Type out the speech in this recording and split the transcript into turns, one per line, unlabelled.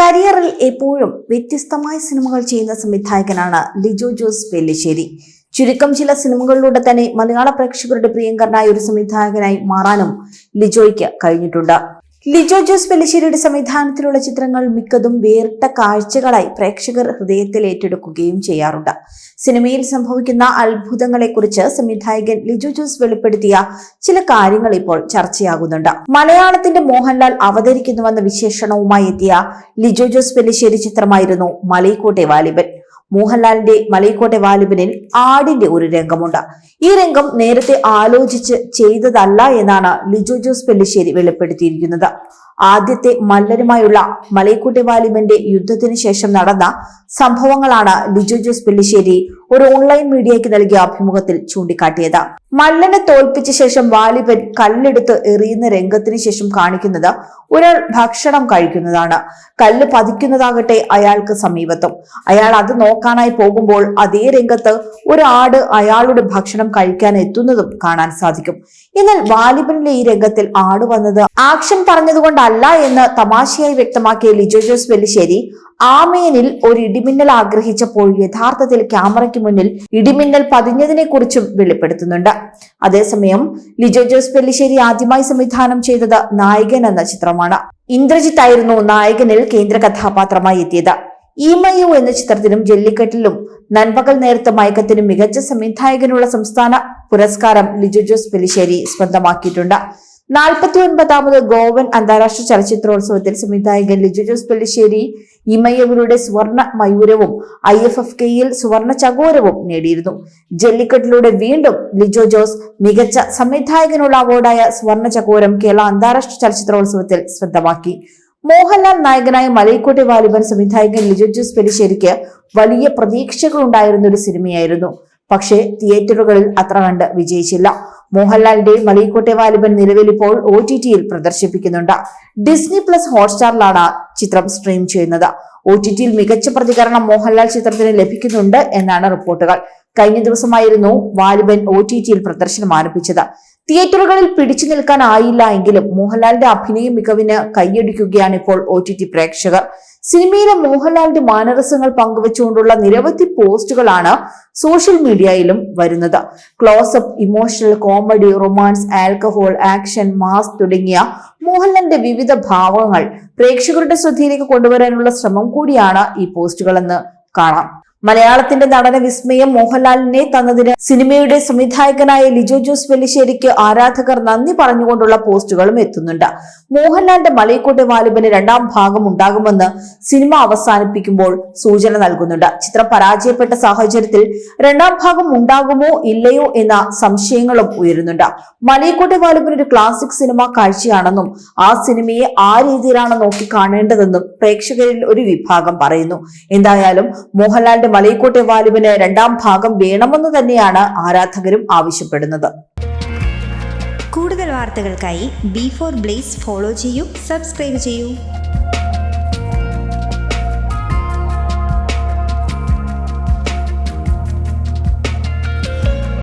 കരിയറിൽ എപ്പോഴും വ്യത്യസ്തമായ സിനിമകൾ ചെയ്യുന്ന സംവിധായകനാണ് ലിജോ ജോസ് പെല്ലിശ്ശേരി ചുരുക്കം ചില സിനിമകളിലൂടെ തന്നെ മലയാള പ്രേക്ഷകരുടെ പ്രിയങ്കരനായ ഒരു സംവിധായകനായി മാറാനും ലിജോയ്ക്ക് കഴിഞ്ഞിട്ടുണ്ട്. ലിജോ ജോസ് പെല്ലിശ്ശേരിയുടെ സംവിധാനത്തിലുള്ള ചിത്രങ്ങൾ മിക്കതും വേറിട്ട കാഴ്ചകളായി പ്രേക്ഷകർ ഹൃദയത്തിൽ ഏറ്റെടുക്കുകയും ചെയ്യാറുണ്ട്. സിനിമയിൽ സംഭവിക്കുന്ന അത്ഭുതങ്ങളെക്കുറിച്ച് സംവിധായകൻ ലിജോ ജോസ് വെളിപ്പെടുത്തിയ ചില കാര്യങ്ങൾ ഇപ്പോൾ ചർച്ചയാകുന്നുണ്ട്. മലയാളത്തിന്റെ മോഹൻലാൽ അവതരിക്കുന്നുവെന്ന വിശേഷണവുമായി എത്തിയ ലിജോ ജോസ് പെല്ലിശ്ശേരി ചിത്രമായിരുന്നു മലൈക്കോട്ടെ വാലിബൻ. മോഹൻലാലിന്റെ മലയിക്കോട്ടെ വാലിബനിൽ ആടിന്റെ ഒരു രംഗമുണ്ട്. ഈ രംഗം നേരത്തെ ആലോചിച്ച് ചെയ്തതല്ല എന്നാണ് ലിജോ ജോസ് പെല്ലിശ്ശേരി വെളിപ്പെടുത്തിയിരിക്കുന്നത്. ആദ്യത്തെ മല്ലരുമായുള്ള മലയക്കുട്ടി വാലിബന്റെ യുദ്ധത്തിന് ശേഷം നടന്ന സംഭവങ്ങളാണ് ലിജു ജോസ് പെല്ലിശ്ശേരി ഒരു ഓൺലൈൻ മീഡിയയ്ക്ക് നൽകിയ അഭിമുഖത്തിൽ ചൂണ്ടിക്കാട്ടിയത്. മല്ലനെ തോൽപ്പിച്ച ശേഷം വാലിബൻ കല്ലെടുത്ത് എറിയുന്ന രംഗത്തിന് ശേഷം കാണിക്കുന്നത് ഒരാൾ ഭക്ഷണം കഴിക്കുന്നതാണ്. കല്ല് പതിക്കുന്നതാകട്ടെ അയാൾക്ക് സമീപത്തും. അയാൾ അത് നോക്കാനായി പോകുമ്പോൾ അതേ രംഗത്ത് ഒരു ആട് അയാളുടെ ഭക്ഷണം കഴിക്കാൻ എത്തുന്നതും കാണാൻ സാധിക്കും. എന്നാൽ വാലിബനിലെ ഈ രംഗത്തിൽ ആട് വന്നത് ആക്ഷൻ പറഞ്ഞതുകൊണ്ടല്ല എന്ന് തമാശയായി വ്യക്തമാക്കിയ ലിജോ ജോസ് വെല്ലിശ്ശേരി ആമേനിൽ ഒരു ഇടിമിന്നൽ ആഗ്രഹിച്ചപ്പോൾ യഥാർത്ഥത്തിൽ ക്യാമറയ്ക്ക് മുന്നിൽ ഇടിമിന്നൽ പതിഞ്ഞതിനെ കുറിച്ചും വെളിപ്പെടുത്തുന്നുണ്ട്. അതേസമയം ലിജോ ജോസ് പെല്ലിശ്ശേരി ആദ്യമായി സംവിധാനം ചെയ്തത് നായകൻ എന്ന ചിത്രമാണ്. ഇന്ദ്രജിത്ത് ആയിരുന്നു നായകനിൽ കേന്ദ്ര കഥാപാത്രമായി എത്തിയത്. ഈമയു എന്ന ചിത്രത്തിനും ജല്ലിക്കെട്ടിലും നൻപകൽ നേരത്ത മയക്കത്തിനും മികച്ച സംവിധായകനുള്ള സംസ്ഥാന പുരസ്കാരം ലിജോ ജോസ് പെലിശ്ശേരി സ്വന്തമാക്കിയിട്ടുണ്ട്. നാൽപ്പത്തി ഒൻപതാമത് ഗോവൻ അന്താരാഷ്ട്ര ചലച്ചിത്രോത്സവത്തിൽ സംവിധായകൻ ലിജു ജോസ് പെല്ലിശ്ശേരി ഇമയവരുടെ സുവർണ മയൂരവും ഐ എഫ് എഫ് കെയിൽ സുവർണ ചകോരവും നേടിയിരുന്നു. ജല്ലിക്കെട്ടിലൂടെ വീണ്ടും ലിജോ ജോസ് മികച്ച സംവിധായകനുള്ള അവാർഡായ സുവർണ ചകോരം കേരള അന്താരാഷ്ട്ര ചലച്ചിത്രോത്സവത്തിൽ സ്വന്തമാക്കി മോഹൻലാൽ നായകനായ മലൈക്കോട്ടെ വാലിബൻ സംവിധായകൻ ലിജോ ജോസ് പെല്ലിശ്ശേരിക്ക് വലിയ പ്രതീക്ഷകൾ ഉണ്ടായിരുന്ന ഒരു സിനിമയായിരുന്നു. പക്ഷേ തിയേറ്ററുകളിൽ അത്ര കണ്ട് വിജയിച്ചില്ല. മോഹൻലാലിന്റെ മലയിക്കോട്ടെ വാലിബൻ നിലവിൽ ഇപ്പോൾ ഒ ടി ടിയിൽ പ്രദർശിപ്പിക്കുന്നുണ്ട്. ഡിസ്നി പ്ലസ് ഹോട്ട്സ്റ്റാറിലാണ് ചിത്രം സ്ട്രീം ചെയ്യുന്നത്. ഒ ടി ടിയിൽ മികച്ച പ്രതികരണം മോഹൻലാൽ ചിത്രത്തിന് ലഭിക്കുന്നുണ്ട് എന്നാണ് റിപ്പോർട്ടുകൾ. കഴിഞ്ഞ ദിവസമായിരുന്നു വാലിബൻ ഒ ടി ടിയിൽ പ്രദർശനം ആരംഭിച്ചത്. തിയേറ്ററുകളിൽ പിടിച്ചു നിൽക്കാനായില്ല എങ്കിലും മോഹൻലാലിന്റെ അഭിനയ മികവിന് കൈയടിക്കുകയാണ് ഇപ്പോൾ ഒ ടി ടി പ്രേക്ഷകർ. സിനിമയിലെ മോഹൻലാലിന്റെ മാനരസങ്ങൾ പങ്കുവച്ചുകൊണ്ടുള്ള നിരവധി പോസ്റ്റുകളാണ് സോഷ്യൽ മീഡിയയിലും വരുന്നത്. Close up emotional comedy romance alcohol action mass തുടങ്ങിയ മോഹൻലാലിന്റെ വിവിധ ഭാവങ്ങൾ പ്രേക്ഷകരുടെ ശ്രദ്ധയിലേക്ക് കൊണ്ടുവരാനുള്ള ശ്രമം കൂടിയാണ് ഈ പോസ്റ്റുകളെന്ന് കാണാം. മലയാളത്തിന്റെ നടന വിസ്മയം മോഹൻലാലിനെ തന്നതിന് സിനിമയുടെ സംവിധായകനായ ലിജോ ജോസ് വെല്ലിശ്ശേരിക്ക് ആരാധകർ നന്ദി പറഞ്ഞുകൊണ്ടുള്ള പോസ്റ്റുകളും എത്തുന്നുണ്ട്. മോഹൻലാലിന്റെ മലയക്കോട്ടെ വാലിബന് രണ്ടാം ഭാഗം ഉണ്ടാകുമെന്ന് സിനിമ അവസാനിപ്പിക്കുമ്പോൾ സൂചന നൽകുന്നുണ്ട്. ചിത്രം പരാജയപ്പെട്ട സാഹചര്യത്തിൽ രണ്ടാം ഭാഗം ഉണ്ടാകുമോ ഇല്ലയോ എന്ന സംശയങ്ങളും ഉയരുന്നുണ്ട്. മലയക്കോട്ടെ വാലിബൻ ഒരു ക്ലാസിക് സിനിമ കാഴ്ചയാണെന്നും ആ സിനിമയെ ആ രീതിയിലാണ് നോക്കി കാണേണ്ടതെന്നും പ്രേക്ഷകരിൽ ഒരു വിഭാഗം പറയുന്നു. എന്തായാലും മോഹൻലാലിന്റെ മലയക്കോട്ടെ വാലുവിന് രണ്ടാം ഭാഗം വേണമെന്ന് തന്നെയാണ് ആരാധകരും ആവശ്യപ്പെടുന്നത്.
കൂടുതൽ വാർത്തകൾക്കായി ബി ഫോർ ബ്ലേസ് ഫോളോ ചെയ്യൂ സബ്സ്ക്രൈബ് ചെയ്യൂ.